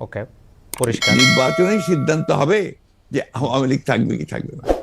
ওকে পরিষ্কার। নির্বাচনী সিদ্ধান্ত হবে যে আওয়ামী লীগ থাকবে কি থাকবে না।